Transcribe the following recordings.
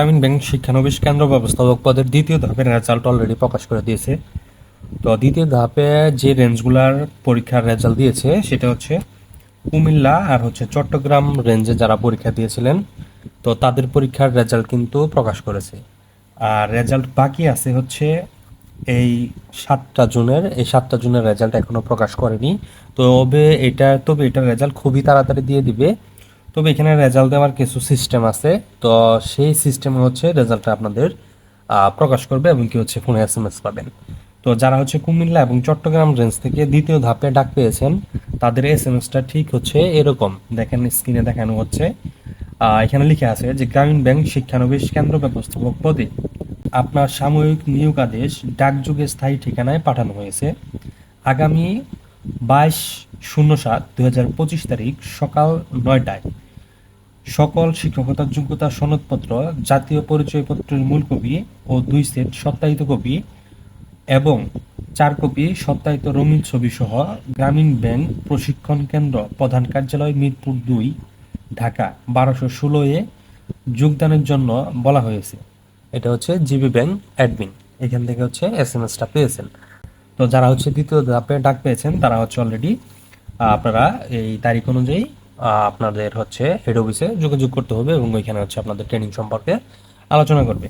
গ্রামীণ ব্যাংক শিক্ষানবিশ কেন্দ্র ব্যবস্থাপক পদের দ্বিতীয় ধাপের রেজাল্ট অলরেডি প্রকাশ করে দিয়েছে। তো দ্বিতীয় ধাপে যে রেঞ্জগুলার পরীক্ষার রেজাল্ট দিয়েছে, সেটা হচ্ছে কুমিল্লা আর হচ্ছে চট্টগ্রাম রেঞ্জে যারা পরীক্ষা দিয়েছিলেন, তো তাদের পরীক্ষার রেজাল্ট কিন্তু প্রকাশ করেছে। আর রেজাল্ট বাকি আছে হচ্ছে এই সাতটা জুনের। এই সাতটা জুনের রেজাল্ট এখনও প্রকাশ করেনি। তবে এটা, তবে এটার রেজাল্ট খুবই তাড়াতাড়ি দিয়ে দিবে। তবে এখানে রেজাল্ট দেওয়ার কিছু সিস্টেম আছে। তো সেই সিস্টেমে হচ্ছে রেজাল্টটা আপনাদের প্রকাশ করবে এবং কি হচ্ছে ফোনে এস এম এস পাবেন। তো যারা হচ্ছে কুমিল্লা এবং চট্টগ্রাম রেঞ্জ থেকে দ্বিতীয় ধাপে ডাক পেয়েছেন, তাদের এস এম এসটা ঠিক হচ্ছে এরকম। দেখেন স্ক্রিনে দেখানো হচ্ছে। এখানে লিখে আছে যে, গ্রামীণ ব্যাংক শিক্ষানবিশ কেন্দ্র ব্যবস্থাপক পদে আপনার সাময়িক নিয়োগ আদেশ ডাকযোগে স্থায়ী ঠিকানায় পাঠানো হয়েছে। আগামী বাইশ শূন্য সাত পঁচিশ তারিখ সকাল নয়টায়। সকল শিক্ষকতার যোগ্যতা সনদপত্র, জাতীয় পরিচয়পত্রের মূল কপি ও দুই সেট সত্যায়িত কপি এবং চার কপি সত্যায়িত রঙিন ছবি সহ গ্রামীণ ব্যাংক প্রশিক্ষণ কেন্দ্র প্রধান কার্যালয় মিরপুর দুই, ঢাকা, বারোশো ষোলো এ যোগদানের জন্য বলা হয়েছে। এটা হচ্ছে জিবি ব্যাংক অ্যাডমিন। এখান থেকে হচ্ছে এস এম এসটা পেয়েছেন। তো যারা হচ্ছে দ্বিতীয় ধাপে ডাক পেয়েছেন, তারা হচ্ছে অলরেডি আপনারা এই তারিখ অনুযায়ী আপনাদের হচ্ছে হেড অফিসে যোগাযোগ করতে হবে এবং ওইখানে হচ্ছে আপনাদের ট্রেনিং সম্পর্কে আলোচনা করবে।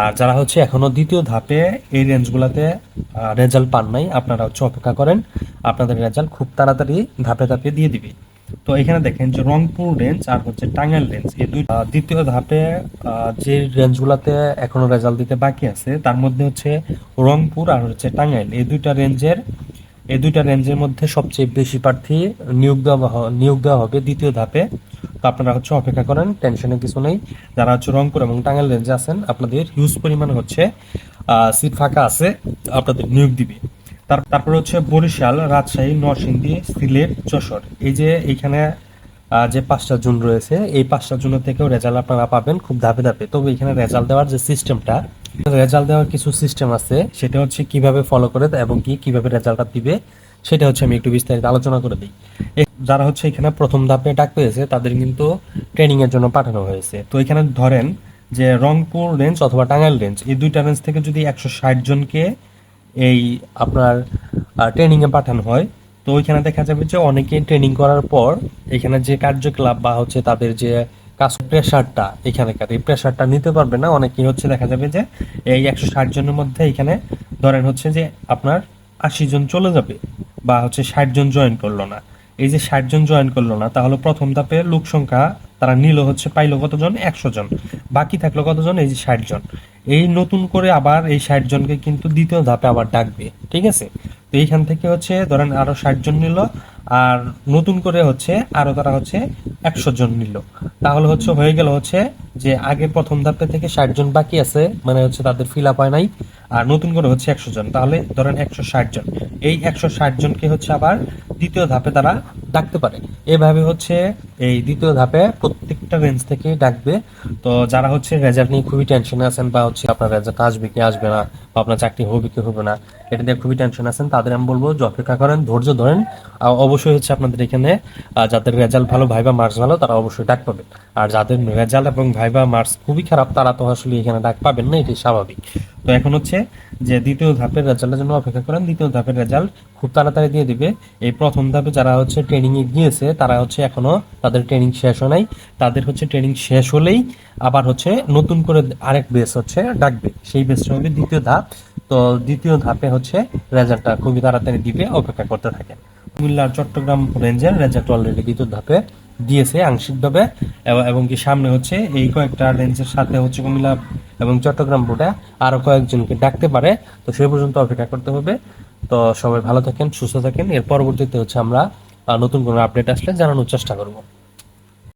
আর যারা হচ্ছে এখনও দ্বিতীয় ধাপে এই রেঞ্জগুলোতে রেজাল্ট পান নাই, আপনারা হচ্ছে অপেক্ষা করেন। আপনাদের রেজাল্ট খুব তাড়াতাড়ি ধাপে ধাপে দিয়ে দিবে। তো এখানে দেখেন যে রংপুর রেঞ্জ আর হচ্ছে টাঙ্গাইল রেঞ্জ এই দুই দ্বিতীয় ধাপে যে রেঞ্জগুলোতে এখনও রেজাল্ট দিতে বাকি আছে, তার মধ্যে হচ্ছে রংপুর আর হচ্ছে টাঙ্গাইল, এই দুইটা রেঞ্জের এই দুইটা রেঞ্জের মধ্যে সবচেয়ে বেশি প্রার্থী নিয়োগ দেওয়া নিয়োগ দেওয়া হবে দ্বিতীয় ধাপে। তো আপনারা হচ্ছে অপেক্ষা করেন, টেনশনের কিছু নেই। যারা হচ্ছে রংপুর এবং টাঙ্গাইল রেঞ্জে আছেন, আপনাদের হিউজ পরিমাণে হচ্ছে সিট ফাঁকা আছে, আপনাদের নিয়োগ দিবে। তার, তারপর হচ্ছে বরিশাল, রাজশাহী, নরসিংদী, সিলেট, যশোর। এই যে এইখানে যে পাঁচটা জুন রয়েছে, এই পাঁচটা জুনের থেকেও রেজাল্ট আপনারা পাবেন খুব ধাপে ধাপে। তবে এখানে রেজাল্ট দেওয়ার যে সিস্টেমটা রেজাল্ট দেওয়ার কিছু সিস্টেম আছে, সেটা হচ্ছে কীভাবে ফলো করে এবং কি কীভাবে রেজাল্টটা দিবে, সেটা হচ্ছে আমি একটু বিস্তারিত আলোচনা করে দিই। যারা হচ্ছে এখানে প্রথম ধাপে ডাক পেয়েছে, তাদের কিন্তু ট্রেনিং এর জন্য পাঠানো হয়েছে। তো এখানে ধরেন যে রংপুর রেঞ্জ অথবা টাঙ্গাইল রেঞ্জ এই দুইটা রেঞ্জ থেকে যদি একশো ষাট জনকে এই আপনার ট্রেনিং এ পাঠানো হয়, তো ওইখানে দেখা যাবে যে অনেকে ট্রেনিং করার পর এখানে যে কার্যকলাপ বা হচ্ছে তাদের যে কাজ প্রেশারটা এখানেকার এই প্রেশারটা নিতে পারবে না। অনেকেই হচ্ছে দেখা যাবে যে এই একশো ষাট জনের মধ্যে এখানে ধরেন হচ্ছে যে আপনার আশি জন চলে যাবে বা হচ্ছে ষাট জন জয়েন করল না। এই যে ষাট জন জয়েন করল না, তাহলে প্রথম ধাপে লোক সংখ্যা তারা নিল হচ্ছে, পাইলো কতজন? একশো জন। বাকি থাকল কতজন? এই যে ষাট জন। এই নতুন করে আবার এই ষাট জনকে কিন্তু দ্বিতীয় ধাপে আবার ডাকবে, ঠিক আছে? তো এইখান থেকে হচ্ছে ধরেন আরও ষাট জন নিল আর নতুন করে হচ্ছে আরও তারা হচ্ছে একশো জন নিল। তাহলে হচ্ছে হয়ে গেল হচ্ছে যে আগে প্রথম ধাপে থেকে ষাট জন বাকি আছে মানে হচ্ছে তাদের ফিল আপ হয় নাই, আর নতুন করে হচ্ছে একশো জন। তাহলে ধরেন একশো ষাট জন। এই একশো ষাট জনকে হচ্ছে আবার দ্বিতীয় ধাপে তারা ডাকতে পারে। এভাবে হচ্ছে এই দ্বিতীয় ধাপে প্রত্যেকটা রেঞ্জ থেকে ডাকবে। তো যারা হচ্ছে রেজাল্ট নিয়ে খুবই টেনশনে আছেন বা হচ্ছে আপনার রেজাল্ট আসবে কি আসবে না বা আপনার চাকরি হবে কি হবে না, এটা নিয়ে খুবই টেনশন আছেন, তাদের আমি বলব যে অপেক্ষা করেন, ধৈর্য ধরেন। অবশ্যই হচ্ছে আপনাদের এখানে যাদের রেজাল্ট ভালো ভাইবা মার্কস ভালো, তারা অবশ্যই ডাক পাবেন। আর যাদের রেজাল্ট এবং ভাইবা মার্কস খুবই খারাপ, তারা তো আসলে এখানে ডাক পাবেন না এটি স্বাভাবিক। তো এখন হচ্ছে যে দ্বিতীয় ধাপের রেজাল্টের জন্য অপেক্ষা করেন। দ্বিতীয় ধাপের রেজাল্ট খুব তাড়াতাড়ি দিয়ে দিবে। এই প্রথম ধাপে যারা হচ্ছে ট্রেনিং এ গিয়েছে, তারা হচ্ছে এখনও তাদের ট্রেনিং শেষ হয় নাই। তাদের হচ্ছে ট্রেনিং শেষ হলেই আবার হচ্ছে নতুন করে আরেক বেস হচ্ছে ডাকবে। সেই বেসটা হবে দ্বিতীয় ধাপ। তো দ্বিতীয় ধাপে হচ্ছে রেজাল্টটা খুবই তাড়াতাড়ি দিবে, অপেক্ষা করতে থাকেন। কুমিল্লার চট্টগ্রাম রেঞ্জের রেজাল্ট অলরেডি দ্বিতীয় ধাপে দিয়েছে আংশিকভাবে, এবং- কি সামনে হচ্ছে এই কয়েকটা রেঞ্জের সাথে হচ্ছে কুমিল্লা এবং চট্টগ্রাম বোর্ডে আরও কয়েকজনকে ডাকতে পারে। তো সেই পর্যন্ত অপেক্ষা করতে হবে। তো সবাই ভালো থাকেন, সুস্থ থাকেন। এর পরবর্তীতে হচ্ছে আমরা নতুন কোনো আপডেট আসলে জানানোর চেষ্টা করব।